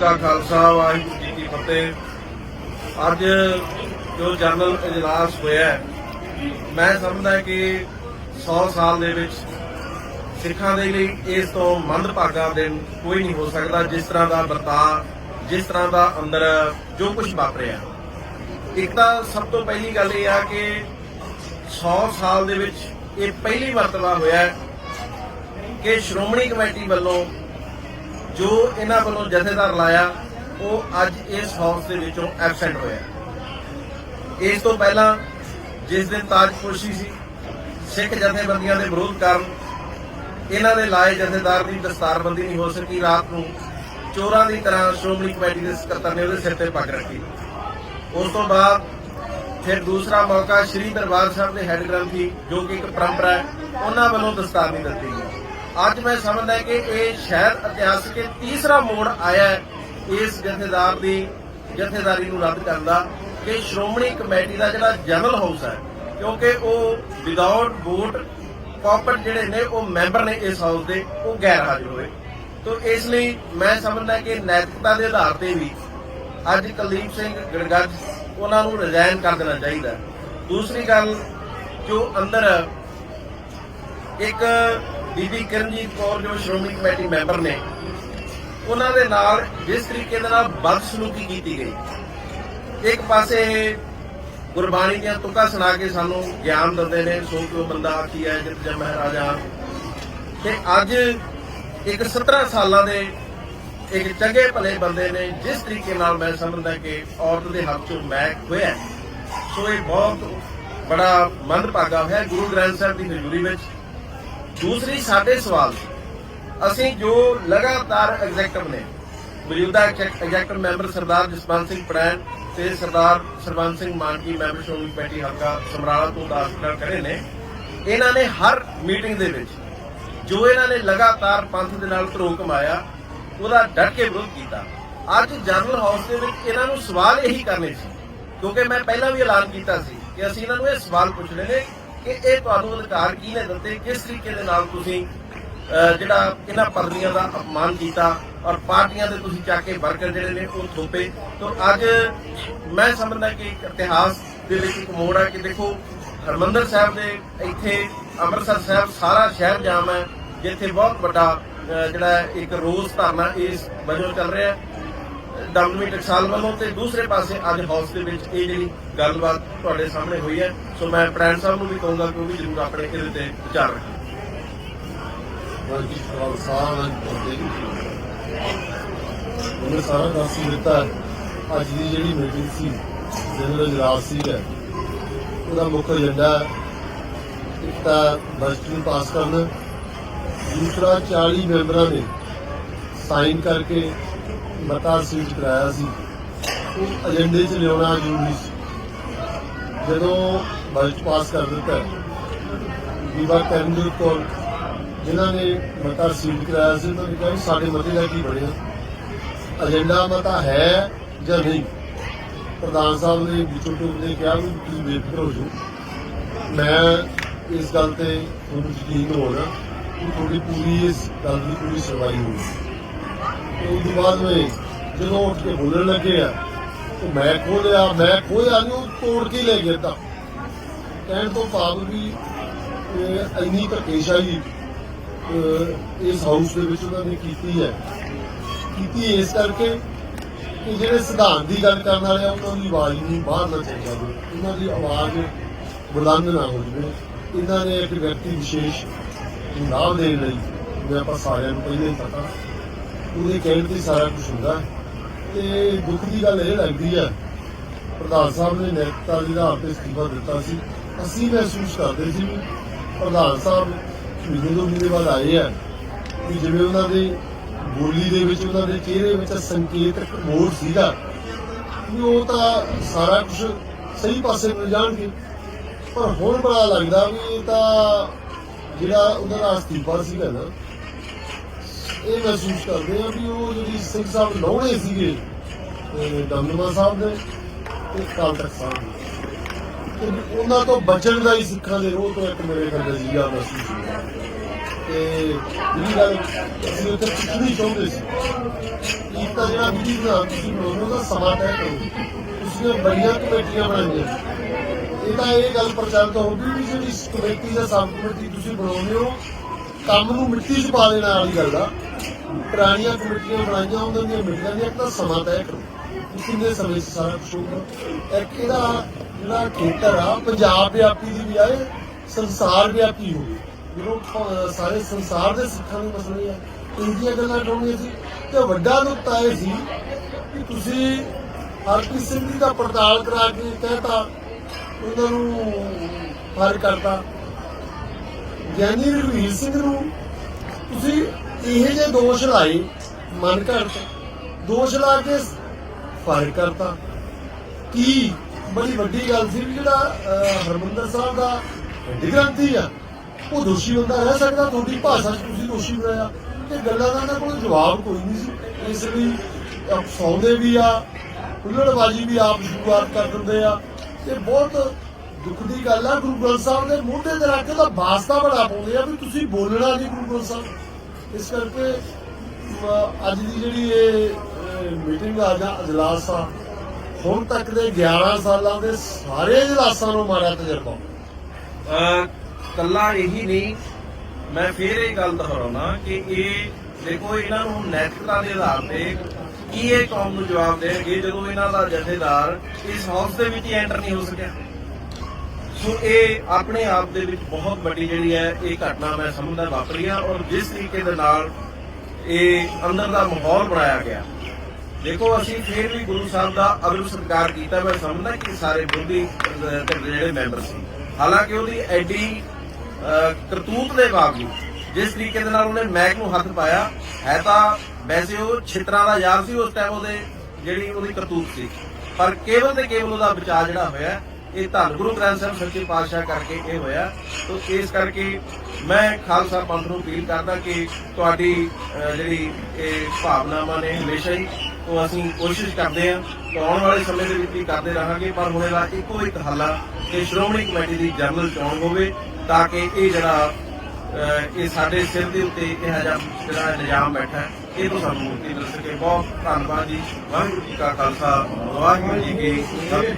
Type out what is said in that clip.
ਕਾ ਖਾਲਸਾ, ਵਾਹਿਗੁਰੂ ਜੀ ਕੀ ਫਤਿਹ। ਅੱਜ ਜੋ ਜਨਰਲ ਇਜਲਾਸ ਹੋਇਆ ਮੈਂ ਸਮਝਦਾ ਕਿ 100 ਸਾਲ ਦੇ ਵਿੱਚ ਸਿੱਖਾਂ ਦੇ ਲਈ ਇਸ ਤੋਂ ਮੰਦਭਾਗਾ ਦਿਨ ਕੋਈ ਨਹੀਂ ਹੋ ਸਕਦਾ, ਜਿਸ ਤਰ੍ਹਾਂ ਦਾ ਵਰਤਾਅ, ਜਿਸ ਤਰ੍ਹਾਂ ਦਾ ਅੰਦਰ ਜੋ ਕੁਝ ਵਾਪਰਿਆ। ਇੱਕ ਤਾਂ ਸਭ ਤੋਂ ਪਹਿਲੀ ਗੱਲ ਇਹ ਆ ਕਿ 100 ਸਾਲ ਦੇ ਵਿੱਚ ਇਹ ਪਹਿਲੀ ਮਰਤਬਾ ਹੋਇਆ ਕਿ ਸ਼੍ਰੋਮਣੀ ਕਮੇਟੀ ਵੱਲੋਂ ਜੋ ਇਹਨਾਂ ਵੱਲੋਂ ਜਥੇਦਾਰ ਲਾਇਆ, ਉਹ ਅੱਜ ਇਸ ਹਾਊਸ ਦੇ ਵਿੱਚੋਂ ਐਬਸੈਂਟ ਹੋਇਆ। ਇਸ ਤੋਂ ਪਹਿਲਾਂ ਜਿਸ ਦਿਨ ਤਾਜਪੋਸ਼ੀ ਸੀ, ਸਿੱਖ ਜਥੇਬੰਦੀਆਂ ਦੇ ਵਿਰੋਧ ਕਾਰਨ ਇਹਨਾਂ ਦੇ ਲਾਏ ਜਥੇਦਾਰ ਦੀ ਦਸਤਾਰਬੰਦੀ ਨਹੀਂ ਹੋ ਸਕੀ, ਰਾਤ ਨੂੰ ਚੋਰਾਂ ਦੀ ਤਰ੍ਹਾਂ ਸ਼੍ਰੋਮਣੀ ਕਮੇਟੀ ਦੇ ਸਕੱਤਰ ਨੇ ਉਹਦੇ ਸਿਰ ਤੇ ਪੱਗ ਰੱਖੀ। ਉਸ ਤੋਂ ਬਾਅਦ ਫਿਰ ਦੂਸਰਾ ਮੌਕਾ ਸ੍ਰੀ ਦਰਬਾਰ ਸਾਹਿਬ ਦੇ ਹੈੱਡ ਗ੍ਰੰਥੀ, ਜੋ ਕਿ ਇੱਕ ਪਰੰਪਰਾ ਹੈ, ਉਹਨਾਂ ਵੱਲੋਂ ਦਸਤਾਰ ਨਹੀਂ ਦਿੱਤੀ ਗਈ। ਅੱਜ ਮੈਂ ਸਮਝਦਾ ਕਿ ਇਹ ਸ਼ਹਿਰ ਇਤਿਹਾਸਕ ਤੀਸਰਾ ਮੋੜ ਆਇਆ ਹੈ ਇਸ ਜਥੇਦਾਰ ਦੀ, ਜਥੇਦਾਰੀ ਨੂੰ ਰੱਦ ਕਰਨ ਦਾ ਕਿ ਸ਼੍ਰੋਮਣੀ ਕਮੇਟੀ ਦਾ ਜਿਹੜਾ ਜਨਰਲ ਹਾਊਸ ਹੈ, ਕਿਉਂਕਿ ਉਹ ਵਿਦਆਊਟ ਵੋਟ ਕਾਰਪੋਰੇਟ ਜਿਹੜੇ ਨੇ ਉਹ ਮੈਂਬਰ ਨੇ ਇਸ ਹਾਊਸ ਦੇ, ਉਹ ਗੈਰ ਹਾਜ਼ਰ ਹੋਏ। ਤੋਂ ਇਸ ਲਈ ਮੈਂ ਸਮਝਦਾ ਕਿ ਨੈਤਿਕਤਾ ਦੇ ਆਧਾਰ ਤੇ ਵੀ ਅੱਜ ਕੁਲਦੀਪ ਸਿੰਘ ਗੜਗੱਜ ਉਹਨਾਂ ਨੂੰ ਰਿਜ਼ਾਈਨ ਕਰ ਦੇਣਾ ਚਾਹੀਦਾ ਦੂਸਰੀ ਗੱਲ, ਜੋ ਅੰਦਰ ਇੱਕ ਬੀਬੀ ਕਿਰਨਜੀਤ ਕੌਰ ਜੋ ਸ਼੍ਰੋਮਣੀ ਕਮੇਟੀ ਮੈਂਬਰ ਨੇ, ਉਹਨਾਂ ਦੇ ਨਾਲ ਜਿਸ ਤਰੀਕੇ ਦੇ ਨਾਲ ਬਦਸਲੂਕੀ ਕੀਤੀ ਗਈ। ਇੱਕ ਪਾਸੇ ਗੁਰਬਾਣੀ ਦੀਆਂ ਤੁਕਾਂ ਸੁਣਾ ਕੇ ਸਾਨੂੰ ਗਿਆਨ ਦਿੰਦੇ ਨੇ, ਸੋ ਕਿਉ ਬੰਦਾ ਕੀ ਹੈ ਜਿਤ ਜਮ ਮਹਾਰਾਜਾ। ਤੇ ਅੱਜ ਇੱਕ 17 ਸਾਲਾਂ ਦੇ ਇੱਕ ਚੰਗੇ ਭਲੇ ਬੰਦੇ ਨੇ, ਜਿਸ ਤਰੀਕੇ ਨਾਲ ਮੈਂ ਸਮਝਦਾ ਕਿ ਔਰਤ ਦੇ ਹੱਥ ਚੋਂ ਮੈਂ ਹੋਇਆ ਸੋ ਇਹ ਬਹੁਤ ਬੜਾ ਮੰਦਭਾਗਾ ਹੋਇਆ ਹੈ ਗੁਰੂ ਗ੍ਰੰਥ ਸਾਹਿਬ ਦੀ ਹਜ਼ੂਰੀ ਵਿੱਚ। ਦੂਸਰੀ ਸਾਡੇ ਸਵਾਲ ਅਸੀਂ ਜੋ ਲਗਾਤਾਰ ਐਗਜ਼ੈਕਟਿਵ ਨੇ, ਮੌਜੂਦਾ ਐਗਜ਼ੈਕਟਿਵ ਮੈਂਬਰ ਸਰਦਾਰ ਜਸਵੰਤ ਸਿੰਘ ਪੜੈਣ ਤੇ ਸਰਦਾਰ ਸਰਵੰਤ ਸਿੰਘ ਮਾਨਕੀ ਮੈਂਬਰ ਸ਼੍ਰੋਮਣੀ ਕਮੇਟੀ ਹਲਕਾ ਸਮਰਾਲਾ ਤੋਂ ਦਾਖਲ ਕਰੇ ਨੇ, ਇਹਨਾਂ ਨੇ ਹਰ ਮੀਟਿੰਗ ਦੇ ਵਿੱਚ ਜੋ ਇਹਨਾਂ ਨੇ ਲਗਾਤਾਰ ਪੰਥ ਦੇ ਨਾਲ ਧਰੋ ਕਮਾਇਆ ਉਹਦਾ ਡਟ ਕੇ ਵਿਰੋਧ ਕੀਤਾ। ਅੱਜ ਜਨਰਲ ਹਾਊਸ ਦੇ ਵਿੱਚ ਇਹਨਾਂ ਨੂੰ ਸਵਾਲ ਇਹੀ ਕਰਨੇ ਸੀ, ਕਿਉਂਕਿ ਮੈਂ ਪਹਿਲਾਂ ਵੀ ਐਲਾਨ ਕੀਤਾ ਸੀ ਕਿ ਅਸੀਂ ਇਹਨਾਂ ਨੂੰ ਇਹ ਸਵਾਲ ਪੁੱਛਣੇ ਨੇ ਕਿ ਇਹ ਤੁਹਾਨੂੰ ਅਧਿਕਾਰ ਕਿਹਨੇ ਦਿੱਤੇ? ਕਿਸ ਤਰੀਕੇ ਦੇ ਨਾਲ ਤੁਸੀਂ ਜਿਹੜਾ ਇਹਨਾਂ ਪਦਵੀਆਂ ਦਾ ਅਪਮਾਨ ਕੀਤਾ ਔਰ ਪਾਰਟੀਆਂ ਦੇ ਤੁਸੀਂ ਚੱਕ ਕੇ ਵਰਕਰ ਜਿਹੜੇ ਨੇ ਉਹ ਥੋਪੇ? ਤੋਂ ਅੱਜ ਮੈਂ ਸਮਝਦਾ ਕਿ ਇਤਿਹਾਸ ਦੇ ਵਿੱਚ ਇੱਕ ਮੋੜ ਹੈ ਕਿ ਦੇਖੋ, ਹਰਮੰਦਰ ਸਾਹਿਬ ਦੇ ਇੱਥੇ ਅੰਮ੍ਰਿਤਸਰ ਸਾਹਿਬ ਸਾਰਾ ਸ਼ਹਿਰ ਜਾਮ ਹੈ, ਜਿੱਥੇ ਬਹੁਤ ਵੱਡਾ ਜਿਹੜਾ ਇੱਕ ਰੋਸ ਧਰਨਾ ਇਸ ਵਜੋਂ ਚੱਲ ਰਿਹਾ ਹੈ। ਡਬਲਯੂ ਟਕਸਾਲ ਵੱਲੋਂ ਤੇ ਦੂਸਰੇ ਪਾਸੇ ਅੱਜ ਹਾਊਸ ਦੇ ਵਿੱਚ ਇਹ ਜਿਹੜੀ ਗੱਲਬਾਤ ਤੁਹਾਡੇ ਸਾਹਮਣੇ ਹੋਈ ਹੈ। ਸੋ ਮੈਂ ਪ੍ਰੈਣ ਸਾਹਿਬ ਨੂੰ ਵੀ ਕਹੂੰਗਾ ਕਿ ਉਹ ਵੀ ਜ਼ਰੂਰ ਆਪਣੇ ਇਹਦੇ ਤੇ ਵਿਚਾਰ ਰੱਖਣ। ਵਾਹਿਗੁਰੂ ਖਾਲਸਾ ਉਹਨੇ ਸਾਰਾ ਦੱਸ ਦਿੱਤਾ ਅੱਜ ਦੀ ਜਿਹੜੀ ਮੀਟਿੰਗ ਸੀ ਜਨਰਲ ਇਜਲਾਸ ਹੈ। ਉਹਦਾ ਮੁੱਖ ਏਜੰਡਾ ਇੱਕ ਤਾਂ ਬਜਟ ਨੂੰ ਪਾਸ ਕਰਨਾ। ਦੂਸਰਾ 40 ਮੈਂਬਰਾਂ ਨੇ ਸਾਈਨ ਕਰਕੇ ਮਤਾ ਸੀਟ ਕਰਾਇਆ ਸੀ। ਉਹ ਏਜੰਡੇ 'ਚ ਲਿਆਉਣਾ ਜ਼ਰੂਰੀ ਸੀ। ਜਦੋਂ ਬਜਟ ਪਾਸ ਕਰ ਦਿੱਤਾ ਬੀਬਾ ਕਰਨਜੀਤ ਕੌਰ ਜਿਨ੍ਹਾਂ ਨੇ ਮਤਾ ਸੀਟ ਕਰਾਇਆ ਸੀ, ਉਹਨਾਂ ਨੇ ਕਿਹਾ ਵੀ ਸਾਡੇ ਮਤੇ ਦਾ ਕੀ ਬਣਿਆ? ਏਜੰਡਾ ਮਤਾ ਹੈ ਜਾਂ ਨਹੀਂ? ਪ੍ਰਧਾਨ ਸਾਹਿਬ ਨੇ ਵਿੱਚੋਂ ਟੂਕ ਨੇ ਕਿਹਾ ਵੀ ਤੁਸੀਂ ਬੇਫਿਕਰ ਹੋ ਜਾਓ। ਮੈਂ ਇਸ ਗੱਲ ਤੇ ਤੁਹਾਨੂੰ ਯਕੀਨ ਹੋਣਾ ਕਿ ਤੁਹਾਡੀ ਪੂਰੀ ਇਸ ਗੱਲ ਦੀ ਪੂਰੀ ਸੁਣਵਾਈ ਹੋਊਗੀ। ਉਸ ਤੋਂ ਬਾਅਦ ਵਿੱਚ ਜਦੋਂ ਉੱਠ ਕੇ ਬੋਲਣ ਲੱਗੇ ਆ, ਉਹ ਮੈਂ ਖੋਲਿਆ, ਮੈਂ ਖੋਇਆ ਨਹੀਂ ਉਹ ਤੋੜ ਕੇ ਲੈ ਗਿਆ ਤਾਂ। ਕਹਿਣ ਤੋਂ ਭਾਵ ਵੀ ਇੰਨੀ ਧੱਕੇਸ਼ਾਹੀ ਇਸ ਹਾਊਸ ਦੇ ਵਿੱਚ ਉਹਨਾਂ ਨੇ ਕੀਤੀ ਹੈ। ਕੀਤੀ ਇਸ ਕਰਕੇ ਕਿ ਜਿਹੜੇ ਸਿਧਾਂਤ ਦੀ ਗੱਲ ਕਰਨ ਵਾਲੇ ਆ, ਉਹਨਾਂ ਦੀ ਆਵਾਜ਼ ਨਹੀਂ ਬਾਹਰ ਨਾ ਚੱਲ ਜਾਵੇ। ਉਹਨਾਂ ਦੀ ਆਵਾਜ਼ ਬੁਲੰਦ ਨਾ ਹੋ ਜਾਵੇ। ਇਹਨਾਂ ਨੇ ਇੱਕ ਵਿਅਕਤੀ ਵਿਸ਼ੇਸ਼ ਨੂੰ ਲਾਭ ਦੇਣ ਲਈ, ਮੈਂ ਆਪਾਂ ਸਾਰਿਆਂ ਨੂੰ ਪਹਿਲਾਂ ਹੀ ਪਤਾ ਉਹਦੇ ਕਹਿਣ ਤੇ ਸਾਰਾ ਕੁਝ ਹੁੰਦਾ ਹੈ। ਤੇ ਦੁੱਖ ਦੀ ਗੱਲ ਇਹ ਲੱਗਦੀ ਹੈ, ਪ੍ਰਧਾਨ ਸਾਹਿਬ ਨੇ ਨੈਤਿਕਤਾ ਦੇ ਆਧਾਰ ਤੇ ਅਸਤੀਫਾ ਦਿੱਤਾ ਸੀ ਅਸੀਂ ਮਹਿਸੂਸ ਕਰਦੇ ਸੀ ਵੀ ਪ੍ਰਧਾਨ ਸਾਹਿਬ ਮਹੀਨੇ ਦੋ ਮਹੀਨੇ ਬਾਅਦ ਆਏ ਆ ਕਿ ਜਿਵੇਂ ਉਹਨਾਂ ਦੇ ਬੋਲੀ ਦੇ ਵਿੱਚ, ਉਹਨਾਂ ਦੇ ਚਿਹਰੇ ਵਿੱਚ ਸੰਕੇਤਕ ਮੋੜ ਸੀਗਾ ਵੀ ਉਹ ਤਾਂ ਸਾਰਾ ਕੁਝ ਸਹੀ ਪਾਸੇ ਨੂੰ ਜਾਣਗੇ ਪਰ ਹੁਣ ਬੜਾ ਲੱਗਦਾ ਵੀ ਇਹ ਤਾਂ ਜਿਹੜਾ ਉਹਨਾਂ ਦਾ ਅਸਤੀਫਾ ਸੀਗਾ ਨਾ ਇਹ ਮਹਿਸੂਸ ਕਰਦੇ ਆ ਵੀ ਉਹ ਜਿਹੜੀ ਸਿੰਘ ਸਾਹਿਬ ਲਾਉਣੇ ਸੀਗੇ ਦਮਦਮਾ ਸਾਹਿਬ ਦੇ ਤੇ ਕਾਲ ਤੱਕ ਸਾਹਿਬ ਦੇ। ਤੇ ਉਹਨਾਂ ਤੋਂ ਬਚਣ ਦਾ ਹੀ ਸਿੱਖਾਂ ਦੇ ਰੋਹ ਤੋਂ ਇੱਕ ਮੇਰੇ ਖੰਡੇ ਸੀਗਾ ਮਹਿਸੂਸ ਹੋਇਆ ਤੇ ਜਿਹੜੀ ਗੱਲ ਅਸੀਂ ਉੱਥੇ ਪੁੱਛਣੀ ਚਾਹੁੰਦੇ ਸੀ ਇੱਕ ਤਾਂ ਜਿਹੜਾ ਵਿਧੀ ਵਿਧਾਨ ਤੁਸੀਂ ਬਣਾਉਣਾ ਉਹਦਾ ਸਮਾਂ ਤੈਅ ਕਰੋ। ਤੁਸੀਂ ਬੜੀਆਂ ਕਮੇਟੀਆਂ ਬਣਾਈਆਂ। ਇਹ ਤਾਂ ਇਹ ਗੱਲ ਪ੍ਰਚਲਿਤ ਹੋਊਗੀ ਵੀ ਜਿਹੜੀ ਕਮੇਟੀ ਜਾਂ ਸਬ ਕਮੇਟੀ ਤੁਸੀਂ ਬਣਾਉਂਦੇ ਹੋ, ਕੰਮ ਨੂੰ ਮਿੱਟੀ 'ਚ ਪਾ ਦੇਣ ਵਾਲੀ ਗੱਲ ਆ। ਪੁਰਾਣੀਆਂ ਕਮੇਟੀਆਂ ਬਣਾਈਆਂ ਉਹਨਾਂ ਦੀਆਂ ਮਿੱਟੀਆਂ ਦੀਆਂ ਤਾਂ ਸਮਾਂ ਤੈਅ ਕਰੋ। ਕਿੰਨੇ ਸਮੇਂ ਸਾਰਾ ਕੁਝ ਇੱਕ ਇਹਦਾ ਜਿਹੜਾ ਖੇਤਰ ਆ, ਪੰਜਾਬ ਵਿਆਪੀ ਦੀ ਬਜਾਏ ਸੰਸਾਰ ਵਿਆਪੀ ਹੋਵੇ ਜਦੋਂ ਸਾਰੇ ਸੰਸਾਰ ਦੇ ਸਿੱਖਾਂ ਦੇ ਮਸਲੇ ਆ ਇੰਡੀਆ ਗੱਲਾਂ ਕਰਾਉਣੀਆਂ ਸੀ, ਤੇ ਵੱਡਾ ਨੁਕਤਾ ਇਹ ਸੀ ਕਿ ਤੁਸੀਂ ਹਰਪ੍ਰੀਤ ਸਿੰਘ ਜੀ ਦਾ ਪੜਤਾਲ ਕਰਾ ਕੇ ਕਹਿਤਾ, ਉਹਨਾਂ ਨੂੰ ਫਾਇਰ ਕਰਤਾ। ਗਿਆਨੀ ਰਘਵੀਰ ਸਿੰਘ ਨੂੰ ਇਹ ਜੇ ਦੋਸ਼ ਲਾਏ ਮਨ ਘੜਤ ਦੋਸ਼ ਲਾ ਕੇ ਫਾਇਰ ਕਰਤਾ। ਕੀ? ਬੜੀ ਵੱਡੀ ਗੱਲ ਸੀ ਜਿਹੜਾ ਹਰਮੰਦਰ ਸਾਹਿਬ ਦਾ ਵੱਡੀ ਗ੍ਰੰਥੀ ਆ ਉਹ ਦੋਸ਼ੀ ਬੰਦਾ ਰਹਿ ਸਕਦਾ ਤੁਹਾਡੀ ਭਾਸ਼ਾ 'ਚ ਤੁਸੀਂ ਦੋਸ਼ੀ ਬਣਾਇਆ ਤੇ ਗੱਲਾਂ ਦਾ ਇਹਨਾਂ ਕੋਲ ਜਵਾਬ ਕੋਈ ਨਹੀਂ ਸੀ। ਇਸ ਲਈ ਅਫਸੌਂਦੇ ਵੀ ਆ ਹੁੱਲੜਬਾਜੀ ਵੀ ਆਪ ਸ਼ੁਰੂਆਤ ਕਰ ਦਿੰਦੇ ਆ। ਤੇ ਬਹੁਤ ਦੁੱਖ ਦੀ ਗੱਲ ਆ ਗੁਰੂ ਗ੍ਰੰਥ ਸਾਹਿਬ ਦੇ ਮੋਢੇ ਤੇ ਰੱਖ ਕੇ ਤਾਂ ਵਾਸਤਾ ਬੜਾ ਪਾਉਂਦੇ ਆ ਵੀ ਤੁਸੀਂ ਬੋਲਣਾ ਨਹੀਂ ਗੁਰੂ ਗ੍ਰੰਥ ਸਾਹਿਬ। ਇਸ ਕਰਕੇ ਅੱਜ ਦੀ ਜਿਹੜੀ ਇਹ ਮੀਟਿੰਗ ਆ ਜਾਂ ਅਜਲਾਸ ਆ, ਹੁਣ ਤੱਕ ਦੇ 11 ਸਾਲਾਂ ਦੇ ਸਾਰੇ ਅਜਲਾਸਾਂ ਨੂੰ ਮਾੜਾ ਤਜਰਬਾ। ਕੱਲਾ ਇਹੀ ਨਹੀਂ, ਮੈਂ ਫੇਰ ਇਹ ਗੱਲ ਦੁਹਰਾਉਣਾ ਕਿ ਇਹ ਦੇਖੋ, ਇਹਨਾਂ ਨੂੰ ਨੈਤਿਕਤਾ ਦੇ ਆਧਾਰ ਤੇ ਕੀ ਇਹ ਕੌਮ ਨੂੰ ਜਵਾਬ ਦੇਣਗੇ ਜਦੋਂ ਇਹਨਾਂ ਦਾ ਜਥੇਦਾਰ ਇਸ ਹਾਊਸ ਦੇ ਵਿੱਚ ਐਂਟਰ ਨਹੀਂ ਹੋ ਸਕਿਆ। ਸੋ ਇਹ ਆਪਣੇ ਆਪ ਦੇ ਵਿੱਚ ਬਹੁਤ ਵੱਡੀ ਜਿਹੜੀ ਹੈ ਇਹ ਘਟਨਾ ਮੈਂ ਸਮਝਦਾ ਵਾਪਰੀ ਆ ਔਰ ਜਿਸ ਤਰੀਕੇ ਦੇ ਨਾਲ ਇਹ ਅੰਦਰ ਦਾ ਮਾਹੌਲ ਬਣਾਇਆ ਗਿਆ। ਦੇਖੋ ਅਸੀਂ ਫਿਰ ਵੀ ਗੁਰੂ ਸਾਹਿਬ ਦਾ ਅਦਬ ਸਤਿਕਾਰ ਕੀਤਾ ਮੈਂ ਸਮਝਦਾ ਕਿ ਸਾਰੇ ਬੁੱਧੀ ਅਹ, ਜਿਹੜੇ ਮੈਂਬਰ ਸੀ। ਹਾਲਾਂਕਿ ਉਹਦੀ ਐਡੀ ਕਰਤੂਤ ਦੇ ਬਾਵਜੂਦ ਜਿਸ ਤਰੀਕੇ ਦੇ ਨਾਲ ਉਹਨੇ ਮੈਕ ਨੂੰ ਹੱਥ ਪਾਇਆ ਹੈ ਤਾਂ ਵੈਸੇ ਉਹ ਛਿੱਤਰਾਂ ਦਾ ਯਾਰ ਸੀ ਉਸ ਟਾਈਮ ਉਹਦੇ ਜਿਹੜੀ ਉਹਦੀ ਕਰਤੂਤ ਸੀ। ਪਰ ਕੇਵਲ ਤੇ ਕੇਵਲ ਉਹਦਾ ਬਚਾਅ ਜਿਹੜਾ ਹੋਇਆ ਇਹ ਧੰਨ ਗੁਰੂ ਗ੍ਰੰਥ ਸਾਹਿਬ ਸੱਚੇ ਪਾਤਸ਼ਾਹ ਕਰਕੇ ਇਹ ਹੋਇਆ। ਤੋਂ ਇਸ ਕਰਕੇ ਮੈਂ ਖਾਲਸਾ ਪੰਥ ਨੂੰ ਅਪੀਲ ਕਰਦਾ ਕਿ ਤੁਹਾਡੀ ਜਿਹੜੀ ਇਹ ਭਾਵਨਾਵਾਂ ਨੇ ਹਮੇਸ਼ਾ ਹੀ, ਉਹ ਅਸੀਂ ਕੋਸ਼ਿਸ਼ ਕਰਦੇ ਹਾਂ। ਕਿ ਆਉਣ ਵਾਲੇ ਸਮੇਂ ਦੇ ਵਿੱਚ ਵੀ ਕਰਦੇ ਰਹਾਂਗੇ, ਪਰ ਹੁਣ ਇਹਦਾ ਇੱਕੋ ਇੱਕ ਹੱਲਾ ਕਿ ਸ਼੍ਰੋਮਣੀ ਕਮੇਟੀ ਦੀ ਜਨਰਲ ਚੋਣ ਹੋਵੇ ਤਾਂ ਕਿ ਇਹ ਜਿਹੜਾ ਇਹ ਸਾਡੇ ਸਿਰ ਦੇ ਉੱਤੇ ਇਹ ਜਿਹਾ ਜਿਹੜਾ ਨਿਜ਼ਾਮ ਬੈਠਾ ਹੈ, ਇਹ ਤੋਂ ਸਾਨੂੰ ਮੁਕਤੀ ਮਿਲ ਸਕੇ। ਬਹੁਤ ਧੰਨਵਾਦ ਜੀ। ਵਾਹਿਗੁਰੂ ਜੀ ਕਾ ਖਾਲਸਾ, ਵਾਹਿਗੁਰੂ ਜੀ ਕੀ ਫਤਿਹ।